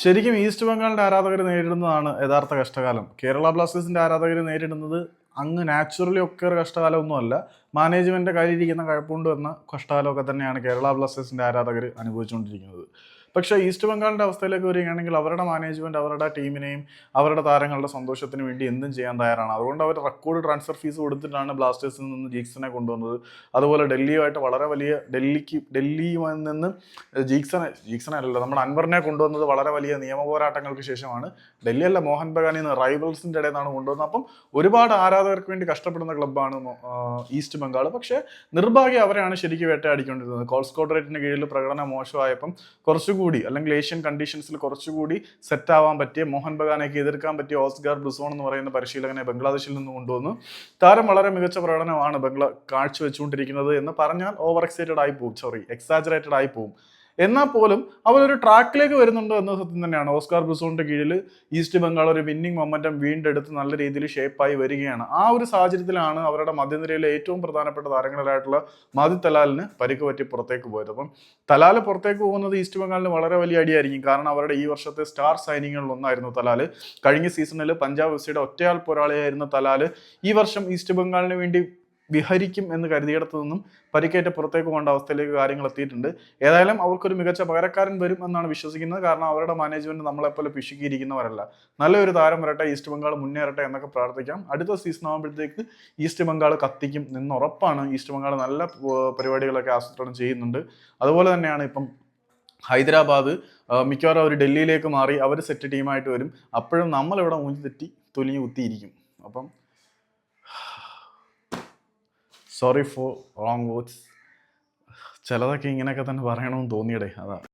ശരിക്കും ഈസ്റ്റ് ബംഗാളിന്റെ ആരാധകർ നേരിടുന്നതാണ് യഥാർത്ഥ കഷ്ടകാലം. കേരള ബ്ലാസ്റ്റേഴ്സിന്റെ ആരാധകർ നേരിടുന്നത് അങ്ങ് നാച്ചുറലി ഒക്കെ ഒരു കഷ്ടകാലമൊന്നുമല്ല. മാനേജ്മെന്റ് കയ്യിലിരിക്കുന്ന കഴപ്പുകൊണ്ട് വന്ന കഷ്ടകാലമൊക്കെ തന്നെയാണ് കേരള ബ്ലാസ്റ്റേഴ്സിന്റെ ആരാധകർ അനുഭവിച്ചുകൊണ്ടിരിക്കുന്നത്. പക്ഷേ ഈസ്റ്റ് ബംഗാളിന്റെ അവസ്ഥയിലേക്ക് വരികയാണെങ്കിൽ അവരുടെ മാനേജ്മെന്റ് അവരുടെ ടീമിനെയും അവരുടെ താരങ്ങളുടെ സന്തോഷത്തിന് വേണ്ടി എന്തും ചെയ്യാൻ തയ്യാറാണ്. അതുകൊണ്ട് അവർ റെക്കോർഡ് ട്രാൻസ്ഫർ ഫീസ് കൊടുത്തിട്ടാണ് ബ്ലാസ്റ്റേഴ്സിൽ നിന്ന് ജീക്സനെ കൊണ്ടുവന്നത്. അതുപോലെ ഡൽഹിയുമായിട്ട് വളരെ വലിയ ഡൽഹിക്ക് ഡൽഹിയിൽ നിന്ന് ജീക്സനെ ജീക്സനെ അല്ലല്ലോ നമ്മുടെ അൻവറിനെ കൊണ്ടുവന്നത് വളരെ വലിയ നിയമ പോരാട്ടങ്ങൾക്ക് ശേഷമാണ്. ഡൽഹി അല്ല മോഹൻ ബഗാനിൽ നിന്ന് റൈവൽസിന്റെ ഇടയിൽ നിന്നാണ് കൊണ്ടുവന്നത്. അപ്പം ഒരുപാട് ആരാധകർക്ക് വേണ്ടി കഷ്ടപ്പെടുന്ന ക്ലബ്ബാണ് ഈസ്റ്റ് ബംഗാൾ. പക്ഷേ നിർഭാഗ്യം അവരെയാണ് ശരിക്കും വേട്ടയാടിക്കൊണ്ടിരുന്നത്. കോൾ സ്കോഡ് റേറ്റിന് കീഴിൽ പ്രകടനം മോശമായപ്പം കുറച്ചുകൂടി അല്ലെങ്കിൽ ഏഷ്യൻ കണ്ടീഷൻസിൽ കുറച്ചുകൂടി സെറ്റ് ആവാൻ പറ്റിയ മോഹൻ ബഗാനേക്ക് എതിർക്കാൻ പറ്റിയ ഓസ്ഗാർ ബ്രിസോൺ എന്ന് പറയുന്ന പരിശീലകനെ ബംഗ്ലാദേശിൽ നിന്ന് കൊണ്ടുവന്നു. താരം വളരെ മികച്ച പ്രകടനമാണ് ബംഗ്ലാ കാഴ്ചവെച്ചുകൊണ്ടിരിക്കുന്നത് എന്ന് പറഞ്ഞാൽ ഓവർ എക്സൈറ്റഡ് ആയി പോകും സോറി എക്സാജറേറ്റഡ് ആയി പോകും എന്നാൽ പോലും അവരൊരു ട്രാക്കിലേക്ക് വരുന്നുണ്ട് എന്ന സത്യം തന്നെയാണ്. ഓസ്കാർ ബ്രിസോണിന്റെ കീഴിൽ ഈസ്റ്റ് ബംഗാൾ ഒരു വിന്നിംഗ് മൊമെന്റം വീണ്ടെടുത്ത് നല്ല രീതിയിൽ ഷേപ്പായി വരികയാണ്. ആ ഒരു സാഹചര്യത്തിലാണ് അവരുടെ മധ്യനിരയിലെ ഏറ്റവും പ്രധാനപ്പെട്ട താരങ്ങളിലായിട്ടുള്ള മാതി തലാലിന് പരിക്ക് പറ്റി പുറത്തേക്ക് പോയത്. അപ്പം തലാൽ പുറത്തേക്ക് പോകുന്നത് ഈസ്റ്റ് ബംഗാളിന് വളരെ വലിയ അടിയായിരിക്കും. കാരണം അവരുടെ ഈ വർഷത്തെ സ്റ്റാർ സൈനിങ്ങുകളിൽ ഒന്നായിരുന്നു തലാൽ. കഴിഞ്ഞ സീസണിൽ പഞ്ചാബ് എഫ് സിയുടെ ഒറ്റയാൾ പോരാളിയായിരുന്ന തലാൽ ഈ വർഷം ഈസ്റ്റ് ബംഗാളിന് വേണ്ടി വിഹരിക്കും എന്ന് കരുതിയിടത്തു നിന്നും പരിക്കേറ്റ് പുറത്തേക്ക് പോകേണ്ട അവസ്ഥയിലേക്ക് കാര്യങ്ങൾ എത്തിയിട്ടുണ്ട്. ഏതായാലും അവർക്കൊരു മികച്ച പകരക്കാരൻ വരും എന്നാണ് വിശ്വസിക്കുന്നത്. കാരണം അവരുടെ മാനേജ്മെന്റ് നമ്മളെപ്പോലെ പിശുക്കിയിരിക്കുന്നവരല്ല. നല്ലൊരു താരം വരട്ടെ ഈസ്റ്റ് ബംഗാൾ മുന്നേറട്ടെ എന്നൊക്കെ പ്രാർത്ഥിക്കാം. അടുത്ത സീസൺ ആകുമ്പോഴത്തേക്ക് ഈസ്റ്റ് ബംഗാൾ കത്തിക്കും നിന്നുറപ്പാണ് ഈസ്റ്റ് ബംഗാൾ നല്ല പരിപാടികളൊക്കെ ആസൂത്രണം ചെയ്യുന്നുണ്ട്. അതുപോലെ തന്നെയാണ് ഇപ്പം ഹൈദരാബാദ് മിക്കവാറും അവർ ഡൽഹിയിലേക്ക് മാറി അവർ സെറ്റ് ടീമായിട്ട് വരും. അപ്പോഴും നമ്മളിവിടെ മൂഞ്ചി തെറ്റി തൊലിഞ്ഞു കുത്തിയിരിക്കും. അപ്പം സോറി ഫോർ റോങ് വേർഡ്സ് ചിലതൊക്കെ ഇങ്ങനെയൊക്കെ തന്നെ പറയണമെന്ന് തോന്നിയടേ അതാ.